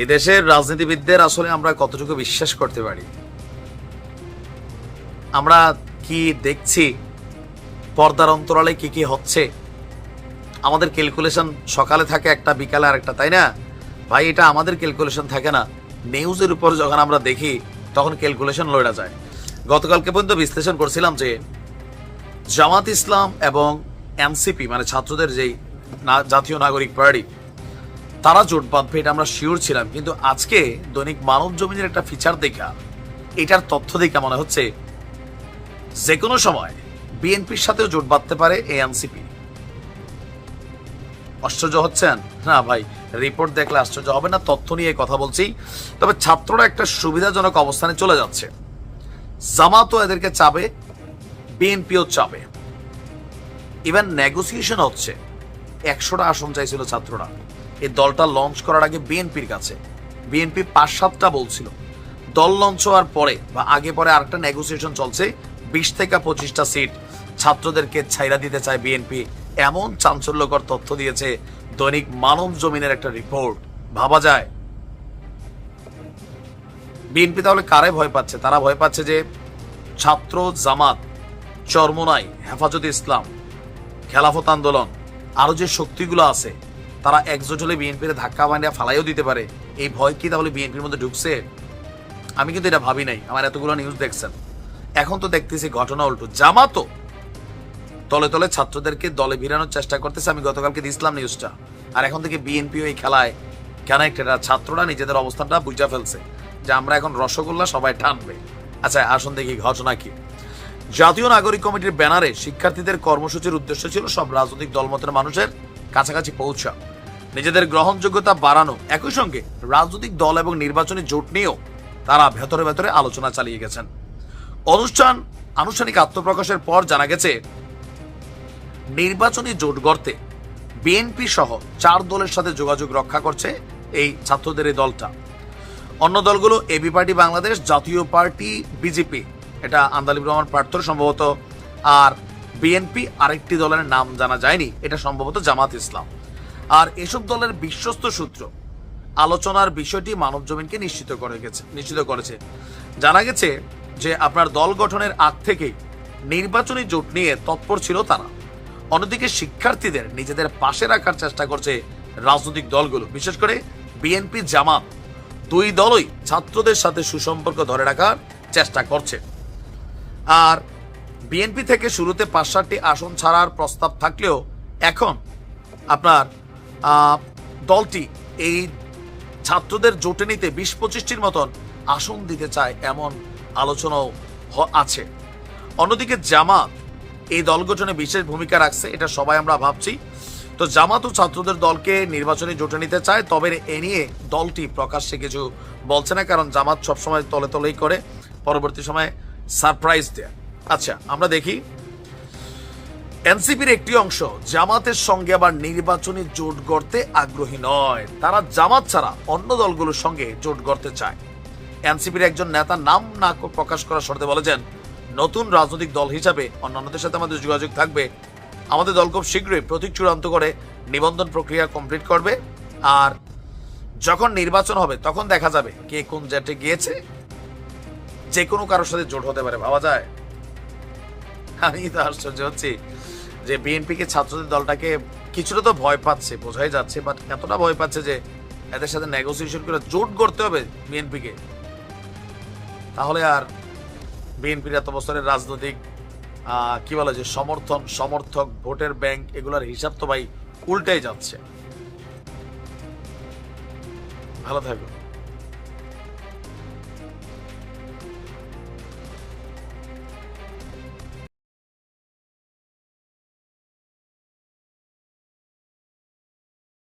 এই দেশের রাজনীতিবিদদের আসলে আমরা কতটুকু বিশ্বাস করতে পারি? আমরা কি দেখছি? পর্দার অন্তরালে কি কি হচ্ছে? আমাদের ক্যালকুলেশন সকালে থাকে একটা, বিকালে আর একটা তাই না? ভাই, এটা আমাদের ক্যালকুলেশন থাকে না। নিউজের উপর যখন আমরা দেখি, তখন ক্যালকুলেশন লড়া যায়। গতকালকে পর্যন্ত বিশ্লেষণ করছিলাম যে জামাত ইসলাম এবং এনসিপি মানে ছাত্রদের যেই জাতীয় নাগরিক পার্টি তারা জোট বাঁধবে এটা আমরা শিওর ছিলাম, কিন্তু আজকে দৈনিক মানব জমিনের একটা ফিচার দেখা। এটার তথ্য দেখা মনে হচ্ছে যে কোনো সময় বিএনপির সাথেও জোট বাঁধতে পারে এই এনসিপি আশ্চর্য হচ্ছেন? না ভাই রিপোর্ট দেখলে আশ্চর্য হবে না, তথ্য নিয়ে কথা বলছি। তবে ছাত্ররা একটা সুবিধাজনক অবস্থানে চলে যাচ্ছে। জামাতও এদেরকে চাবে, বিএনপিও চাবে। ইভেন নেগোসিয়েশন হচ্ছে। একশোটা আসন চাইছিল ছাত্ররা। এই দলটা লঞ্চ করার আগে বিএনপির কাছে। বিএনপি পাঁচ সাতটা বলছিল দল লঞ্চ হওয়ার পরে বা আগে পরে আরেকটা নেগোসিয়েশন চলছে। বিশ থেকে পঁচিশটা সিট ছাত্রদেরকে ছাইরা দিতে চায় বিএনপি। এমন চাঞ্চল্যকর তথ্য দিয়েছে দৈনিক মানব জমিনের একটা রিপোর্ট ভাবা যায়। বিএনপি তাহলে কারে ভয় পাচ্ছে? তারা ভয় পাচ্ছে যে ছাত্র জামাত, চরমোনাই, হেফাজত ইসলাম, খেলাফত আন্দোলন, আরও যে শক্তিগুলো আছে তারা একজোট হলে বিএনপির ধাক্কা বানিয়ে ফালাইও দিতে পারে। এই ভয় কি তাহলে বিএনপির মধ্যে ঢুকছে? আমি কিন্তু এটা ভাবি নাই। আমার এতগুলো নিউজ দেখছেন। এখন তো দেখতেছি ঘটনা উল্টো। জামাতো তলে তলে ছাত্রদেরকে দলে ভিড়ানোর চেষ্টা করতেছে। আমি গতকালকে দিয়েছিলাম নিউজটা আর এখন থেকে বিএনপি এই খেলায় কানেক্টেড আর ছাত্ররা নিজেদের অবস্থানটা বুঝা ফেলছে যে আমরা এখন রসগোল্লা সবাই টানবে। আচ্ছা আসুন দেখি ঘটনা কি। জাতীয় নাগরিক কমিটির ব্যানারে শিক্ষার্থীদের কর্মসূচির উদ্দেশ্য ছিল সব রাজনৈতিক দলমতের মানুষের কাছাকাছি পৌঁছা। নিজেদের গ্রহণযোগ্যতা বাড়ানো, একই সঙ্গে রাজনৈতিক দল এবং নির্বাচনী জোট নিয়েও তারা ভেতরে ভেতরে আলোচনা চালিয়ে গেছেন। অনুষ্ঠান আনুষ্ঠানিক আত্মপ্রকাশের পর জানা গেছে, নির্বাচনী জোট গড়তে বিএনপি সহ চার দলের সাথে যোগাযোগ রক্ষা করছে এই ছাত্রদের এই দলটা। অন্য দলগুলো এবি পার্টি বাংলাদেশ, জাতীয় পার্টি বিজেপি, এটা আন্দালিব রহমান প্রার্থর সম্ভবত, আর বিএনপি আরেকটি দলের নাম জানা যায়নি, এটা সম্ভবত জামাত ইসলাম। আর এসব দলের বিশ্বস্ত সূত্র আলোচনার বিষয়টি মানব জমিনকে নিশ্চিত করে গেছে, নিশ্চিত করেছে। জানা গেছে যে আপনার দল গঠনের আগ থেকেই নির্বাচনী জোট নিয়ে তৎপর ছিল তারা। অন্যদিকে শিক্ষার্থীদের নিজেদের পাশে রাখার চেষ্টা করছে রাজনৈতিক দলগুলো। বিশেষ করে বিএনপি জামাত দুই দলই ছাত্রদের সাথে সুসম্পর্ক ধরে রাখার চেষ্টা করছে। আর বিএনপি থেকে শুরুতে পাঁচ সাতটি আসন ছাড়ার প্রস্তাব থাকলেও এখন আপনার দলটি এই ছাত্রদের জোটে নিতে বিশ পঁচিশটির মতন আসন দিতে চায় এমন আলোচনাও আছে। অন্যদিকে জামাত এই দল গঠনে বিশেষ ভূমিকা রাখছে, এটা সবাই আমরা ভাবছি। তো জামাত ও ছাত্রদের দলকে নির্বাচনী জোটে নিতে চায়, তবে এ নিয়ে দলটি প্রকাশ্যে কিছু বলছে না, কারণ জামাত সবসময় তলে তলেই করে, পরবর্তী সময়ে সারপ্রাইজ দেয়। আচ্ছা আমরা দেখি এনসিপির একটি অংশ জামাতের সঙ্গে আবার নির্বাচনী জোট গড়তে আগ্রহী নয়। তারা জামাত ছাড়া অন্য দলগুলোর সঙ্গে জোট গড়তে চায়। এনসিপির একজন নেতা নাম না প্রকাশ করার শর্তে বলেছেন, নতুন রাজনৈতিক দল হিসাবে অন্যান্যদের সাথে আমাদের যোগাযোগ থাকবে। আমাদের দল খুব শীঘ্রই প্রতীক চূড়ান্ত করে নিবন্ধন প্রক্রিয়া কমপ্লিট করবে। আর যখন নির্বাচন হবে, তখন দেখা যাবে কে কোন জেটে গিয়েছে। যে কোনো কারোর সাথে জোট হতে পারে, ভাবা যায়। আমি তো আশ্চর্য হচ্ছি। যে বিএনপিকে ছাত্রদের দলটাকে কিছুটা তো ভয় পাচ্ছে, বোঝাই যাচ্ছে বাট এতটা ভয় পাচ্ছে যে এদের সাথে নেগোসিয়েশন করে জোট করতে হবে বিএনপিকে। তাহলে আর বিএনপির এত বছরের রাজনৈতিক কি বলে যে সমর্থন, সমর্থক, ভোটের ব্যাংক এগুলোর হিসাব তো ভাই উল্টাই যাচ্ছে। ভালো থাকো